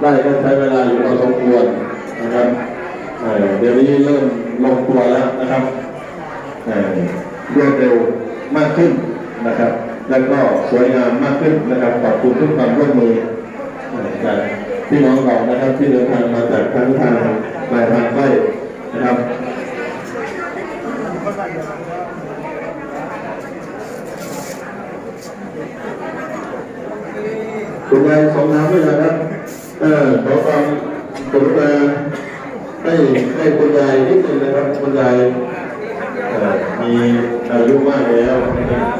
ได้ก็ใช้เวลาอยู่พอสมควรนะครับเออเดี๋ยวนี้เริ่มลงตัวแล้วนะครับเออรวดเร็วมากขึ้นนะครับ แล้วก็สวยงามมากขึ้นนะครับขอบคุณทุกความร่วมมือจากพี่น้องเรานะครับที่เดินทางมาจากทั้งทางไกลทางใกล้นะครับคุณยายสองน้ำด้วยนะครับ เออขอความกรุณาให้ให้คุณยายนิดนึงนะครับคุณยายมีอายุมากแล้วนะครับ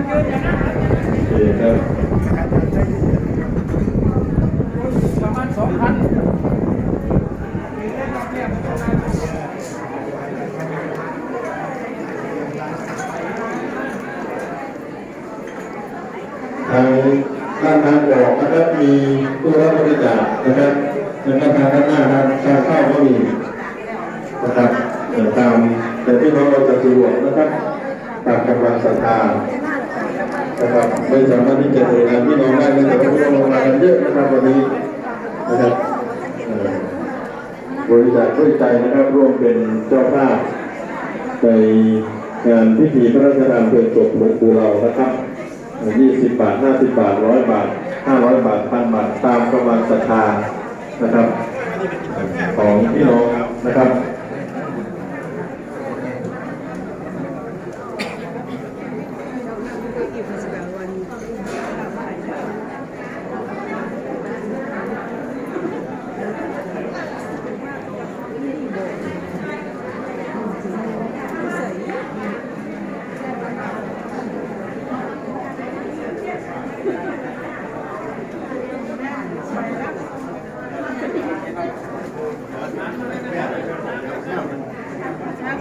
โอเคครับ ประมาณสองพัน ทาง ด้านทางออกนะครับมีตู้รับบริจาคนะครับแล้วก็ทางด้านหน้าทางทางเข้าก็มีนะครับเตามแต่ที่น้องเราจะสะดวกนะครับตามกำลังศรัทธานะครับไม่สามารถที่จะเดินทางพี่น้องได้เลยแต่ว่าพี่น้องมาเยอะนะครับวันนี้นะครับบริจาคด้วยใจนะครับร่วมเป็นเจ้าภาพในงานพิธีพระราชทานเพลิงศพหลวงปู่เรานะครับ ยี่สิบบาทห้าสิบาทร้อยบาทห้าร้อยบาทพันบาทตามกำลังศรัทธานะครับ ของพี่น้องนะครับ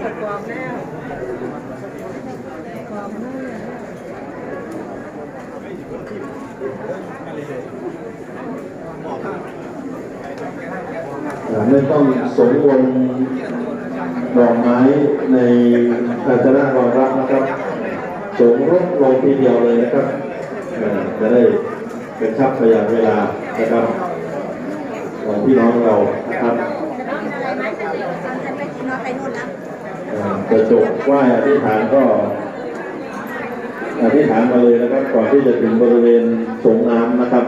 ถ้ากอบแล้วกอบนั่นเลยไม่ต้องสงวนดอกไม้ในภาชนะรองรับนะครับสงรถลงทีเดียวเลยนะครับ จะได้เป็นชับประหยัดเวลานะครับของพี่น้องเรานะครับ ไปเดจะไปกินน้อยไปนู่นกรไหว้อธิษฐานก็อธิษฐานมาเลยนะครับ ก่อนที่จะถึงบริเวณสงน้ำนะครับ